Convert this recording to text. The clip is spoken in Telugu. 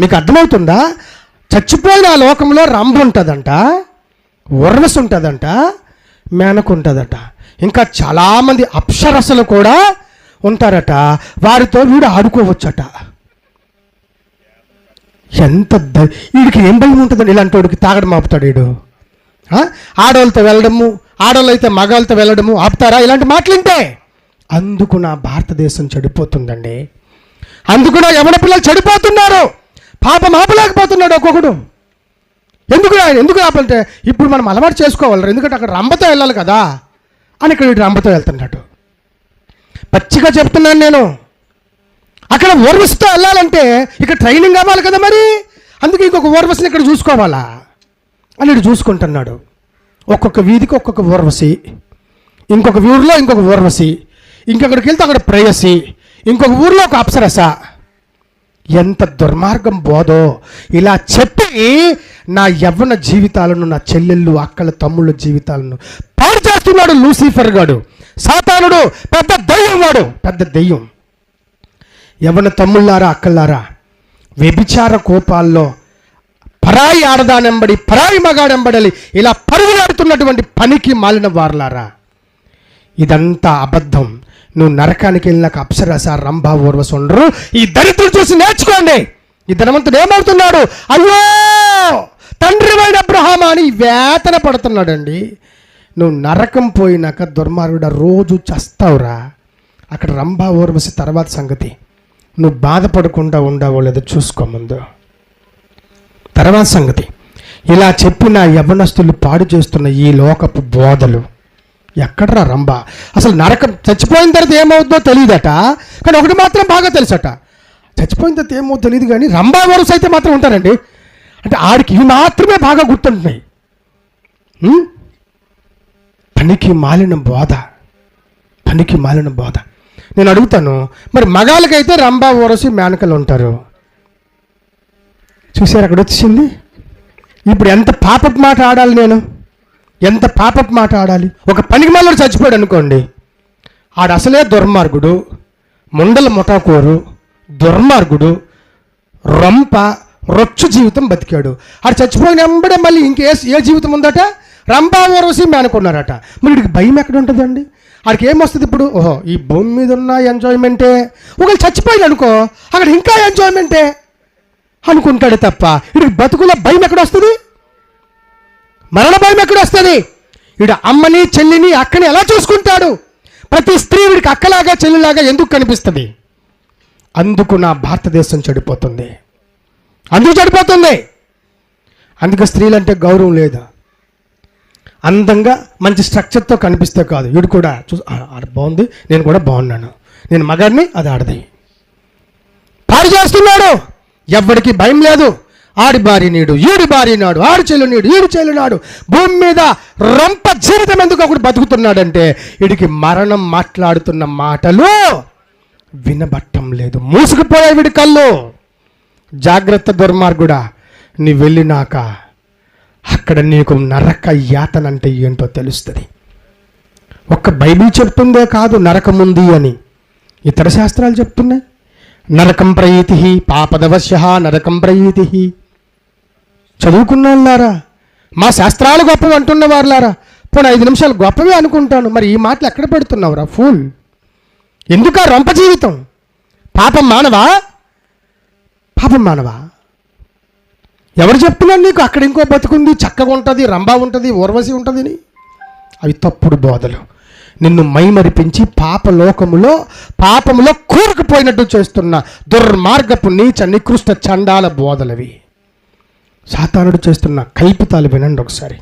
మీకు అర్థమవుతుందా? చచ్చిపోయిన ఆ లోకంలో రంభ ఉంటుందంట ఉర్వశ ఉంటుందంట మేనకు ఉంటుందట. ఇంకా చాలామంది అప్సరసలు కూడా ఉంటారట. వారితో వీడు ఆడుకోవచ్చట. ఎంత ద- వీడికి ఏం భయం ఉంటుందండి? ఇలాంటి వాడికి తాగడం ఆపుతాడు వీడు. ఆడవాళ్ళతో వెళ్ళడము ఆడవాళ్ళు అయితే మగాళ్ళతో వెళ్ళడము ఆపుతారా? ఇలాంటి మాటలు వింటే. అందుకు నా భారతదేశం చెడిపోతుందండి. అందుకు నా యవన పిల్లలు చెడిపోతున్నారు. పాపం ఆపలేకపోతున్నాడు ఒక్కొక్కడు. ఎందుకు ఎందుకు ఆపలంటే ఇప్పుడు మనం అలవాటు చేసుకోవాలి ఎందుకంటే అక్కడ రంబతో వెళ్ళాలి కదా. అని ఇక్కడ వీడు రంబతో వెళ్తున్నాడు. పచ్చిగా చెప్తున్నాను నేను. అక్కడ ఓర్వశితో వెళ్ళాలంటే ఇక్కడ ట్రైనింగ్ అవ్వాలి కదా మరి? అందుకే ఇంకొక ఓర్వశిని ఇక్కడ చూసుకోవాలా? అని ఇటు చూసుకుంటున్నాడు. ఒక్కొక్క వీధికి ఒక్కొక్క ఊర్వశి ఇంకొక ఊరిలో ఇంకొక ఊర్వశి ఇంకొకడికి వెళ్తే అక్కడ ప్రేయసి. ఇంకొక ఊరిలో ఒక అప్సరస. ఎంత దుర్మార్గం బోధో? ఇలా చెప్పి నా యవ్వన జీవితాలను నా చెల్లెళ్ళు అక్కల తమ్ముళ్ళ జీవితాలను పాడు చేస్తున్నాడు లూసిఫర్ గాడు. సాతానుడు పెద్ద దయ్యం వాడు. పెద్ద దెయ్యం. యవ్వన తమ్ముళ్ళారా అక్కలారా వ్యభిచార కోపాల్లో పరాయి ఆడదానెంబడి పరాయి మగాడెంబడలి ఇలా పరుగులాడుతున్నటువంటి పనికి మాలిన వారులారా? ఇదంతా అబద్ధం. నువ్వు నరకానికి వెళ్ళినాక అప్సరస రంభా ఊర్వశ ఉండరు. ఈ దరిద్రుడు చూసి నేర్చుకోండి. ఈ ధనవంతుడు ఏమవుతున్నాడు అయ్యో! తండ్రి వైన అబ్రహామా అని వేతన పడుతున్నాడండి. నువ్వు నరకం పోయినాక దుర్మార్గుడ రోజు చస్తావురా. అక్కడ రంభా ఊర్వశి తర్వాత సంగతి. నువ్వు బాధపడకుండా ఉండవో లేదో చూసుకో ముందు. తర్వాత సంగతి. ఇలా చెప్పిన యవనస్తులు పాడు చేస్తున్న ఈ లోకపు బోధలు. ఎక్కడరా రంభ? అసలు నరకం చచ్చిపోయిన తర్వాత ఏమవుతుందో తెలియదట. కానీ ఒకటి మాత్రం బాగా తెలుసట. చచ్చిపోయిన తర్వాత ఏమో తెలియదు కానీ రంభా వరుస అయితే మాత్రం ఉంటారండి. అంటే ఆడికి ఇవి మాత్రమే బాగా గుర్తుంటున్నాయి. పనికి మాలిన బోధ. పనికి మాలిన బోధ. నేను అడుగుతాను మరి మగాళ్ళకైతే రంభా ఓరసి మేనకలు ఉంటారు? చూసారు అక్కడ వచ్చింది ఇప్పుడు ఎంత పాపపు మాట ఆడాలి నేను? ఎంత పాపపు మాట ఆడాలి? ఒక పనికి మళ్ళీ చచ్చిపోయాడు అనుకోండి. ఆడు అసలే దుర్మార్గుడు ముండల ముఠాకోరు దుర్మార్గుడు రొంప రొచ్చు జీవితం బతికాడు. ఆడు చచ్చిపోయిన వెంబడే మళ్ళీ ఇంకే ఏ జీవితం ఉందట? రంపా ఓరసి అనుకున్నారట మరి వీడికి భయం ఎక్కడ ఉంటుందండి ఆడికి ఏమొస్తుంది ఇప్పుడు? ఓహో ఈ భూమి మీద ఉన్న ఎంజాయ్మెంటే ఒకవేళ చచ్చిపోయాడు అనుకో అక్కడ ఇంకా ఎంజాయ్మెంటే అనుకుంటాడు తప్ప. వీడికి బతుకుల భయం ఎక్కడ వస్తుంది? మరణ భయం ఎక్కడ వస్తుంది వీడు అమ్మని చెల్లిని అక్కని ఎలా చూసుకుంటాడు? ప్రతి స్త్రీ వీడికి అక్కలాగా చెల్లిలాగా ఎందుకు కనిపిస్తుంది? అందుకు నా భారతదేశం చెడిపోతుంది. అందుకు చెడిపోతుంది. అందుకే స్త్రీలంటే గౌరవం లేదా. అందంగా మంచి స్ట్రక్చర్తో కనిపిస్తే కాదు. వీడు కూడా చూ బాగుంది నేను కూడా బాగున్నాను. నేను మగాడిని అది ఆడది. పాడు చేస్తున్నాడు. ఎవరికి భయం లేదు. ఆడి బారి నీడు ఈడి బారి నాడు ఆడి చెల్లు నీడు ఈడి చెల్లు నాడు. భూమి మీద రొంప జీవితం ఎందుకు ఒకడు బతుకుతున్నాడంటే వీడికి మరణం మాట్లాడుతున్న మాటలు వినబట్టం లేదు. మూసుకుపోయే వీడి కళ్ళు. జాగ్రత్త దుర్మార్గుడా నీ వెళ్ళినాక అక్కడ నీకు నరక యాతన అంటే ఏంటో తెలుస్తుంది. ఒక్క బైబిల్ చెప్తుందే కాదు నరకముంది అని. ఇతర శాస్త్రాలు చెప్తున్నాయి. నరకం ప్రయీతి పాపదవశ్య నరకం ప్రయీతి చదువుకున్న వాళ్ళారా మా శాస్త్రాలు గొప్పవి అంటున్నవారులారా పోనీ ఐదు నిమిషాలు గొప్పవే అనుకుంటాను. మరి ఈ మాటలు ఎక్కడ పెడుతున్నావురా ఫూల్? ఎందుక రొంప జీవితం? పాపం మానవా? పాపం మానవా? ఎవరు చెప్తున్నాను నీకు? అక్కడ ఇంకో బతుకుంది చక్కగా ఉంటుంది రంభా ఉంటుంది ఊర్వశి ఉంటుంది అని అవి తప్పుడు బోధలు. నిన్ను మైమరిపించి పాపలోకములో పాపములో కూరుకుపోయినట్టు చేస్తున్న దుర్మార్గపు నీచ నికృష్ట చండాల బోధలవి. సాతానుడు చేస్తున్న కల్పితాలు వినండి ఒకసారి.